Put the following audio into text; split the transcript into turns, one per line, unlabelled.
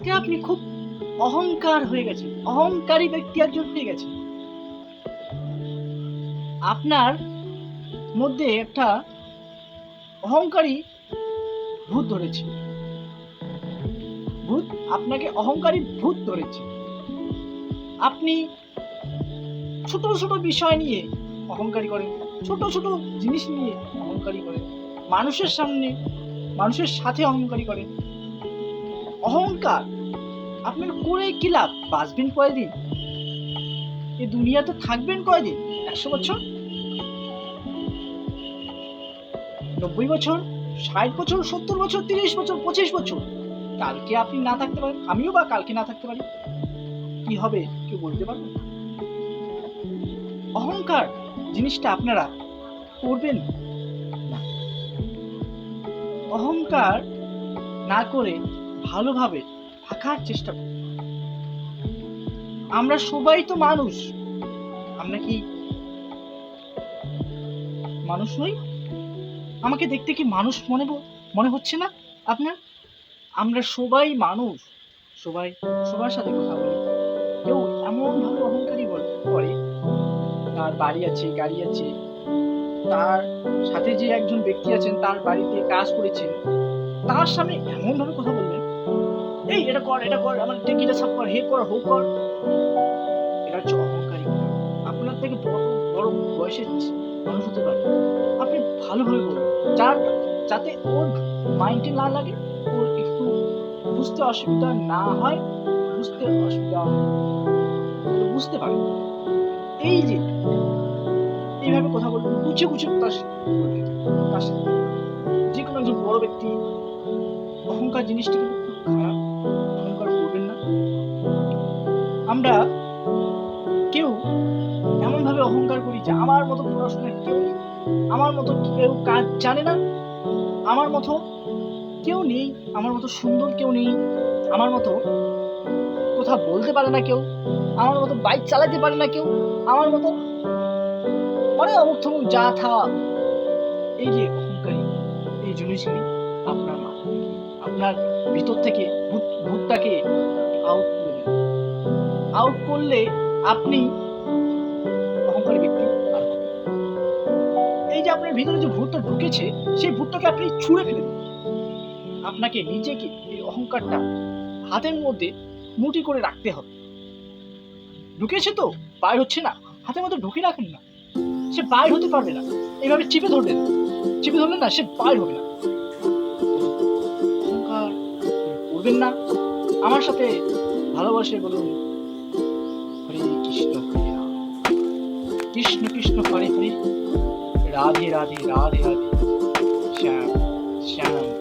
আজকে আপনি খুব অহংকার হয়ে গেছেন। অহংকারী ব্যক্তি একজন হয়ে গেছেন। আপনার মধ্যে একটা অহংকারী ভূত ধরেছে। ভূত, আপনাকে অহংকারী ভূত ধরেছে। আপনি ছোট ছোট বিষয় নিয়ে অহংকারী করেন। ছোট ছোট জিনিস নিয়ে অহংকারী করেন। মানুষের সামনে, মানুষের সাথে অহংকারী করেন। অহংকার। আপনার করে কি লাভ? বাঁচবেন কয়দিন? এই দুনিয়াতে থাকবেন কয়দিন? একশো বছর? নব্বই বছর? ষাট বছর? সত্তর বছর? তিরিশ বছর? পঁচিশ বছর? কালকে আপনি না থাকতে পারেন, আমিও বা কালকে না থাকতে পারি। কি হবে, কেউ বলতে পারবে অহংকার জিনিসটা আপনারা করবেন অহংকার না করে ভালোভাবে থাকার চেষ্টা করুন আমরা সবাই তো মানুষ। আমরা কি মানুষ নই? আমাকে দেখতে কি মানুষ মনে মনে হচ্ছে না আপনার? আমরা সবাই মানুষ। সবাই, সবার সাথে কথা বলি। কেউ এমন ভাবে অহংকারী বল- করে। তার বাড়ি আছে, গাড়ি আছে। তার সাথে যে একজন ব্যক্তি আছেন, তার বাড়িতে কাজ করেছেন, তার সামনে এমন ভাবে কথা বলবেন এই, এটা কর এটা কর, আমার টেকিটা সাফ কর হে কর, হো কর। এটা হচ্ছে অহংকারী। আপনার থেকে বড় বড় বয়সের মানুষ হতে পারে। আপনি ভালোভাবে বলুন, যার, যাতে ওর মাইন্ডে না লাগে, ওর একটু বুঝতে অসুবিধা না হয়, বুঝতে অসুবিধা বুঝতে পারে। এই যে, এইভাবে কথা বলবেন গুছিয়ে গুছিয়ে তার সাথে। যে কোনো একজন বড় ব্যক্তি, অহংকার জিনিসটা কিন্তু খুব খারাপ। আমরা কেউ এমন ভাবে অহংকার করি যে আমার মতো পড়াশোনা কেউ আমার মতো কেউ কাজ জানে না। আমার মতো কেউ নেই। আমার মতো সুন্দর কেউ নেই। আমার মতো কথা বলতে পারে না কেউ। আমার মতো বাইক চালাতে পারে না কেউ। আমার মতো অনেক অমুক থমুক যা থা এই যে অহংকারী, এই জিনিসগুলি আপনার আপনার ভিতর থেকে ভূত ভূতটাকে আউট আউট করলে আপনি অহংকারী ব্যক্তি এই যে আপনার ভিতরে যে ভূতটা ঢুকেছে, সেই ভূতটাকে আপনি ছুঁড়ে ফেলে আপনাকে নিজেকে এই অহংকারটা হাতের মধ্যে মুঠি করে রাখতে হবে। ঢুকেছে তো বাইর হচ্ছে না। হাতের মধ্যে ঢুকে রাখেন না। সে বাইর হতে পারবে না। এইভাবে চিপে ধরলেন। চিপে ধরলেন না, সে বাইর হবে না। অহংকার করবেন না। আমার সাথে ভালোবাসে বলুন। कृष्ण प्रिया। कृष्ण कृष्ण हरे हरे। राधे राधे राधे राधे। श्याम श्याम।